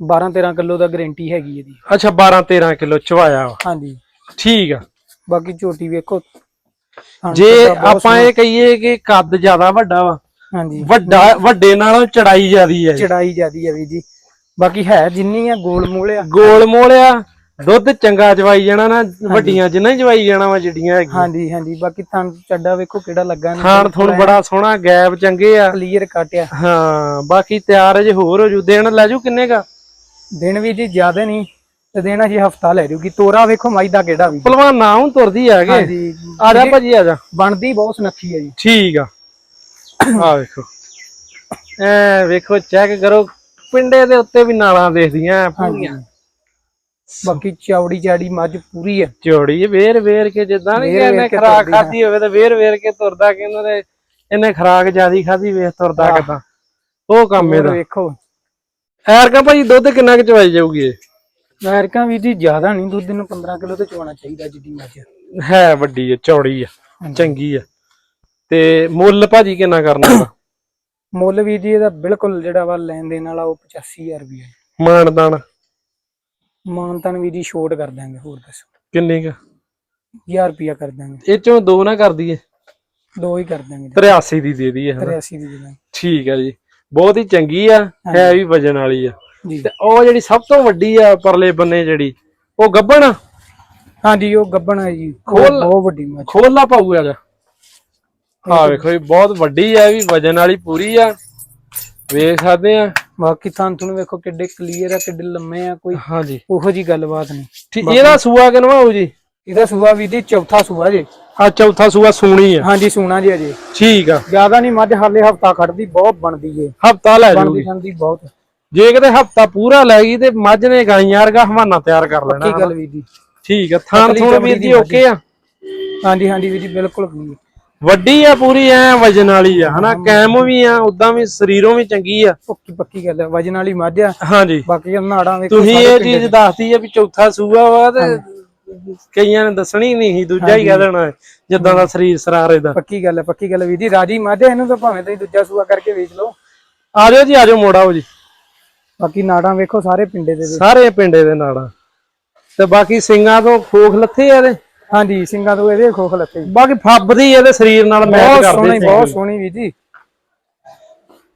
12 13 ਕਿਲੋ ਦਾ ਗਾਰੰਟੀ ਹੈਗੀ ਇਹਦੀ। ਅੱਛਾ 12 13 ਕਿਲੋ ਚਵਾਇਆ ਵਾ। ਹਾਂਜੀ। ਠੀਕ ਆ। ਬਾਕੀ ਝੋਟੀ ਵੇਖੋ ਹਾਂ, ਜੇ ਆਪਾਂ ਇਹ ਕਹੀਏ ਕਿ ਕੱਦ ਜ਼ਿਆਦਾ ਵੱਡਾ ਵਾ ਹਾਂਜੀ। ਵੱਡਾ ਵੱਡੇ ਨਾਲੋਂ ਚੜਾਈ ਜ਼ਿਆਦੀ ਹੈ ਚੜਾਈ ਜਿਆਦੀ ਆ ਵੀਰ ਜੀ। ਬਾਕੀ ਹੈ ਜਿੰਨੀ ਆ ਗੋਲ ਮੂਲ ਆ। ਗੋਲ ਮੋਲਿਆ ਦੁੱਧ ਚੰਗਾ ਚਵਾਈ ਜਾਣਾ ਨਾ ਵੱਡੀਆਂ ਜਿੰਨਾ ਹੀ ਚਵਾਈ ਜਾਣਾ ਵਾ ਜਿਹੜੀਆਂ ਹੈਗੀਆਂ। ਹਾਂਜੀ ਹਾਂਜੀ। ਬਾਕੀ ਥਣ ਚੱਡਾ ਵੇਖੋ ਕਿਹੜਾ ਲੱਗਾ ਖਾਣ ਥੁਣ ਬੜਾ ਸੋਹਣਾ ਗੈਪ ਚੰਗੇ ਆ। ਕਲੀਅਰ ਕੱਟਿਆ ਹਾਂ ਬਾਕੀ ਤਿਆਰ ਅਜੇ ਹੋਰ ਹੋ ਜੂ ਦੇਣ ਲੈ ਜੂ ਕਿੰਨੇ ਕਾ? ਦਿਨ ਵੀ ਜੀ ਜ਼ਿਆਦਾ ਨਹੀਂ। ਤੇ ਦੇਣਾ ਜੀ ਹਫਤਾ ਲੈ ਜੂਗੀ ਤੋਰਾ ਵੇਖੋ ਮਾਈ ਦਾ ਕਿਹੜਾ ਵੀ। ਭਲਵਾਨ ਨਾ ਹੁਣ ਤੁਰਦੀ ਹੈਗੇ ਹਾਂਜੀ ਆ ਜਾ ਭਾਜੀ ਆ ਜਾ। ਬਣਦੀ ਬਹੁਤ ਸੁਨੱਖੀ ਹੈ ਜੀ। ਠੀਕ ਆ। ਆ ਵੇਖੋ। ਐ ਵੇਖੋ ਚੈੱਕ ਕਰੋ। ਪਿੰਡੇ ਦੇ ਉੱਤੇ ਵੀ ਨਾਲਾਂ ਦੇਖਦੀਆਂ ਪੂਰੀਆਂ। ਬਾਕੀ ਚੌੜੀ ਚਾੜੀ ਮੱਝ ਪੂਰੀ ਹੈ ਚੋੜੀ ਵੇਰ ਵੇਰ ਕੇ ਜਿੱਦਾਂ ਨਹੀਂ ਇਹਨੇ ਕੇ ਖਰਾਕ। ਖਾਧੀ ਹੋਵੇ ਤਾਂ ਵੇਰ ਵੇਰ ਕੇ ਤੁਰਦਾ ਕਹਿੰਦਾ ਤੇ ਇਹਨੇ ਖਰਾਕ ਜਿਆਦੀ ਖਾਧੀ ਵੇਖ ਤੁਰਦਾ ਕਿਦਾਂ। ਉਹ ਕੰਮ ਇਹਦਾ। ਵੇਖੋ। ਐਰਕਾ ਭਾਜੀ ਦੁੱਧ ਕਿੰਨਾ ਕੁ ਚਵਾਈ ਜਾਊਗੀ ਇਹ? ਅਮਰੀਕਾ ਵੀ ਜੀ ਜ਼ਿਆਦਾ ਨਹੀਂ ਦੁੱਧ ਨੂੰ 15 ਕਿਲੋ ਤੇ ਚਵਾਉਣਾ ਚਾਹੀਦਾ ਜਿੱਦੀ ਮੱਝ ਹੈ ਵੱਡੀ ਹੈ ਚੌੜੀ ਆ। ਚੰਗੀ ਆ ਤੇ ਮੁੱਲ ਭਾਜੀ ਕਿੰਨਾ ਕਰਨਾ ਇਹਦਾ ਮੁੱਲ ਵੀ ਜੀ ਇਹਦਾ ਬਿਲਕੁਲ ਜਿਹੜਾ ਵਾ ਲੈਣ ਦੇਣ ਵਾਲਾ ਉਹ 85000 ਰੁਪਏ ਮਾਨਦਾਨ। ਮਾਨਤਨ ਵੀ ਜੀ ਛੋਟ ਕਰ ਦਾਂਗੇ ਹੋਰ ਦੱਸੋ। ਕਿੰਨੇ ਕ? 1000 ਰੁਪਿਆ ਕਰ ਦਾਂਗੇ ਇਹ ਚੋਂ ਦੋ ਨਾ ਕਰ ਦਈਏ। ਦੋ ਹੀ ਕਰ ਦਾਂਗੇ 83 ਦੀ ਦੇ ਦਈਏ ਹਨਾ 83 ਦੀ ਦੇ ਦਾਂਗੇ ਠੀਕ ਆ ਜੀ। ਬਹੁਤ ਹੀ ਚੰਗੀ ਆ ਹੈ ਵੀ ਵਜਨ ਵਾਲੀ ਆ। ਤੇ ਉਹ ਜਿਹੜੀ ਸਭ ਤੋਂ ਵੱਡੀ ਆ ਪਰਲੇ ਬੰਨੇ ਜਿਹੜੀ ਉਹ ਗੱਬਣ ਆ? ਹਾਂਜੀ ਉਹ ਗੱਬਣ ਹੈ ਜੀ। ਖੋਲ। ਬਹੁਤ ਵੱਡੀ ਮੱਝ ਖੋਲਾ ਪਾਊ ਹੈਗਾ ਹਾਂ ਵੇਖੋ ਇਹ ਬਹੁਤ ਵੱਡੀ ਆ ਵੀ ਵਜਨ ਵਾਲੀ ਪੂਰੀ ਆ। ਵੇਖ ਸਕਦੇ ਆ। ਬਾਕੀ ਥਾਂ ਤੁਹਾਨੂੰ ਵੇਖੋ ਕਿੱਡੇ ਕਲੀਅਰ ਆ ਕਿੱਡੇ ਲੰਮੇ ਆ ਕੋਈ ਹਾਂਜੀ। ਉਹੋ ਜੀ ਗੱਲਬਾਤ ਨਹੀਂ। ਠੀਕ ਇਹਦਾ ਸੂਆ ਕਿਨਵਾ ਹੋਊ ਜੀ? ਇਹਦਾ ਸੂਆ ਵੀ ਦੀ ਚੌਥਾ ਸੂਆ ਜੇ। ਆ ਚੌਥਾ ਸੂਆ ਸੂਣੀ ਆ। ਹਾਂਜੀ ਸੂਣਾ ਜੀ ਅਜੇ। ਠੀਕ ਆ। ਜ਼ਿਆਦਾ ਨਹੀਂ ਮੱਝ ਹਾਲੇ ਹਫਤਾ ਖੜਦੀ ਬਹੁਤ ਬਣਦੀ ਏ ਹਫਤਾ ਲੈ ਬਣਦੀ ਜੂਗੀ ਜਾਂਦੀ ਬਹੁਤ। ਜੇ ਕਿਤੇ ਹਫਤਾ ਪੂਰਾ ਲੈ ਗਈ ਤੇ ਮੱਝ ਨੇ ਗਾਈਆਂ ਵਰਗਾ ਹਵਾਨਾ ਤਿਆਰ ਕਰ ਲੈਣਾ ਕੀ ਗੱਲ ਵੀ ਦੀ ਠੀਕ ਆ ਥਾਂ ਪਤਲੀ ਥੋੜ ਚਮੜੀ ਵੀਰ ਜੀ ਓਕੇ ਆ? ਹਾਂਜੀ ਹਾਂਜੀ ਵੀ ਜੀ ਬਿਲਕੁਲ। ਵੱਡੀ ਆ ਪੂਰੀ ਐ ਵਜਨ ਵਾਲੀ ਆ ਹਨਾ। ਕੈਮ ਵੀ ਆ ਉਦਾਂ ਵੀ ਸਰੀਰੋਂ ਵੀ ਚੰਗੀ ਆ। ਪੱਕੀ ਪੱਕੀ ਗੱਲ ਹੈ ਵਜਨ ਵਾਲੀ ਮੱਝ ਆ। ਹਾਂਜੀ। ਬਾਕੀ ਨਾੜਾਂ ਵੇਖੋ ਤੁਸੀਂ ਇਹ ਚੀਜ਼ ਦੱਸਤੀ ਆ ਵੀ ਚੌਥਾ ਸੂਆ ਵਾ ਤੇ ਕਈਆਂ ਨੇ ਦੱਸਣੀ ਨਹੀਂ ਸੀ ਦੂਜਾ ਹੀ ਕਹਿ ਦੇਣਾ ਜਿੱਦਾਂ ਦਾ ਸਰੀਰ ਸਰਾਰੇ ਦਾ। ਪੱਕੀ ਗੱਲ ਹੈ ਪੱਕੀ ਗੱਲ ਵੀ ਦੀ ਰਾਜੀ ਮੱਝ ਇਹਨੂੰ ਤਾਂ ਭਾਵੇਂ ਤੁਸੀਂ ਦੂਜਾ ਸੂਆ ਕਰਕੇ ਵੇਚ ਲਓ। ਆ ਜਾਓ ਜੀ ਆ ਜਾਓ ਮੋੜਾਓ ਜੀ। ਬਾਕੀ ਨਾੜਾਂ ਵੇਖੋ ਸਾਰੇ ਪਿੰਡੇ ਦੇ ਵਿੱਚ। ਸਾਰੇ ਪਿੰਡੇ ਦੇ ਨਾਲਾਂ ਤੇ ਬਾਕੀ ਸਿੰਘਾਂ ਤੋਂ ਖੋਖ ਲੱਥੇ ਆ ਇਹਦੇ? ਹਾਂਜੀ ਸਿੰਘਾਂ ਤੋਂ ਇਹਦੇ ਖੋਖ ਜੀ। ਬਾਕੀ ਫੱਬਦੀ ਇਹਦੇ ਸਰੀਰ ਨਾਲ ਮੈਚ ਬਹੁਤ ਕਰਦੇ ਸੋਹਣੀ ਸਿੰਘ। ਬਹੁਤ ਸੋਹਣੀ ਵੀ ਜੀ।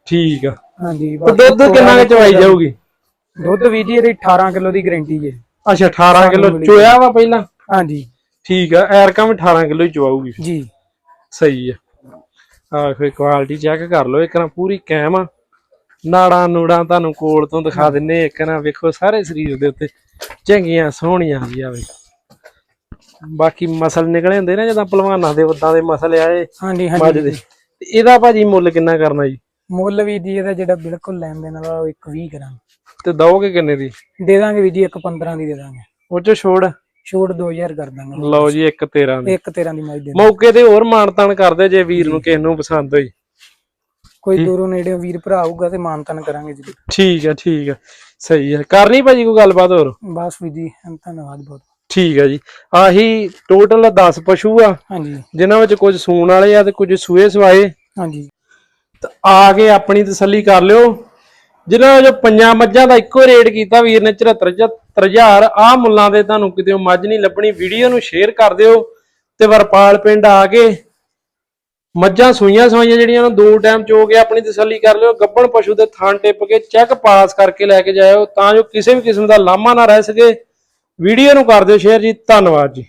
ਠੀਕ ਆ। ਹਾਂਜੀ ਦੁੱਧ ਕਿੰਨਾ ਕੁ ਚਵਾਈ ਜਾਊਗੀ? ਦੁੱਧ ਵੀ ਜੀ ਇਹਦੀ 18 ਕਿਲੋ ਦੀ ਗਾਰੰਟੀ ਜੇ ਅੱਛਾ 18 ਕਿਲੋ ਚੋਇਆ ਵਾ ਪਹਿਲਾਂ? ਹਾਂਜੀ। ਠੀਕ ਆ ਐਰਕਾ ਵੀ 18 ਕਿਲੋ ਹੀ ਚਵਾਊਗੀ। ਜੀ। ਸਹੀ ਆ। ਆ ਫੇ ਕੁਆਲਿਟੀ ਚੈੱਕ ਕਰ ਲਓ ਇੱਕ ਨਾ ਪੂਰੀ ਕੈਮ ਆ। ਨਾੜਾਂ ਨੂੜਾਂ ਤੁਹਾਨੂੰ ਕੋਲ ਤੋਂ ਦਿਖਾ ਦਿੰਨੇ ਇੱਕ ਨਾ ਵੇਖੋ ਸਾਰੇ ਸਰੀਰ ਦੇ ਉੱਤੇ ਚੰਗੀਆਂ ਸੋਹਣੀਆਂ ਜੀ ਆ ਵੇ। ਬਾਕੀ ਮਸਲ ਨਿਕਲੇ ਹੁੰਦੇ ਨਾ ਜਦੋਂ ਪਹਿਲਵਾਨਾਂ ਦੇ ਉਦਾਂ ਦੇ ਮਸਲ ਆਏ ਹਾਂਜੀ ਮੱਝ ਹਾਂਜੀ। ਤੇ ਇਹਦਾ ਭਾਜੀ ਮੁੱਲ ਕਿੰਨਾ ਕਰਨਾ ਜੀ? ਮੁੱਲ ਵੀ ਜੀ ਇਹਦਾ ਜਿਹੜਾ ਬਿਲਕੁਲ ਲੈਣ ਦੇਣ ਵਾਲਾ ਉਹ 120 ਕਰਾਂਗੇ ਤੇ ਦਓਗੇ ਕਿੰਨੇ ਦੀ? ਦੇ ਦਾਂਗੇ ਵੀ ਜੀ 115 ਦੀ ਦੇ ਦਾਂਗੇ। ਉਹ ਚ ਛੋੜ? ਛੋਟ 2000 ਕਰ ਦਾਂਗੇ। ਲਓ ਜੀ ਇੱਕ 13 ਦੀ। ਇੱਕ 13 ਦੀ ਮੌਕੇ ਤੇ ਹੋਰ ਮਾਨਤਾਨ ਕਰਦੇ ਜੇ ਵੀਰ ਨੂੰ ਕਿਸੇ ਨੂੰ ਪਸੰਦ ਹੋਈ। ਕੋਈ ਦੂਰੋਂ ਨੇੜੇ ਵੀਰ ਭਰਾ ਆਊਗਾ ਤੇ ਮਾਨਤਨ ਕਰਾਂਗੇ ਜੀ ਠੀਕ ਆ ਠੀਕ ਆ। ਸਹੀ ਆ। ਕਰਨੀ ਭਾਜੀ ਕੋਈ ਗੱਲਬਾਤ ਹੋਰ? ਬਸ ਵੀ ਜੀ ਧੰਨਵਾਦ ਬਹੁਤ। ਠੀਕ ਆ ਜੀ। ਆਹੀ ਟੋਟਲ 10 ਪਸ਼ੂ ਆ ਹਾਂਜੀ। ਜਿਨ੍ਹਾਂ ਵਿੱਚ ਕੁਝ ਸੂਣ ਵਾਲੇ ਆ ਤੇ ਕੁਝ ਸੂਏ ਸਵਾਏ। ਹਾਂਜੀ। ਤੇ ਆ ਕੇ ਆਪਣੀ ਤਸੱਲੀ ਕਰ ਲਿਓ। ਜਿਨ੍ਹਾਂ ਜੋ ਪੰਜਾਂ ਮੱਝਾਂ ਦਾ ਇੱਕੋ ਰੇਟ ਕੀਤਾ ਵੀਰ ਨੇ 74 74000 ਆ ਮੁੱਲਾਂ ਦੇ ਤੁਹਾਨੂੰ ਕਿਤੇ ਮੱਝ ਨਹੀਂ ਲੱਭਣੀ। ਵੀਡੀਓ ਨੂੰ ਸ਼ੇਅਰ ਕਰ ਦਿਓ ਤੇ ਵਰਪਾਲ ਪਿੰਡ ਆ ਕੇ ਮੱਝਾਂ ਸੂਈਆਂ ਸਵਾਈਆਂ ਜਿਹੜੀਆਂ ਨੂੰ, ਦੋ ਟਾਈਮ ਚੋ ਕੇ ਆਪਣੀ ਤਸੱਲੀ ਕਰ ਲਿਓ ਗੱਬਣ ਪਸ਼ੂ ਦੇ ਥਾਂ ਟਿੱਪ ਕੇ ਚੈੱਕ ਪਾਸ ਕਰਕੇ ਲੈ ਕੇ ਜਾਇਓ, ਤਾਂ ਜੋ ਕਿਸੇ ਵੀ ਕਿਸਮ ਦਾ ਲਾਮਾ ਨਾ ਰਹਿ ਸਕੇ। ਵੀਡੀਓ ਨੂੰ ਕਰ ਦਿਓ ਸ਼ੇਅਰ ਜੀ, ਧੰਨਵਾਦ ਜੀ।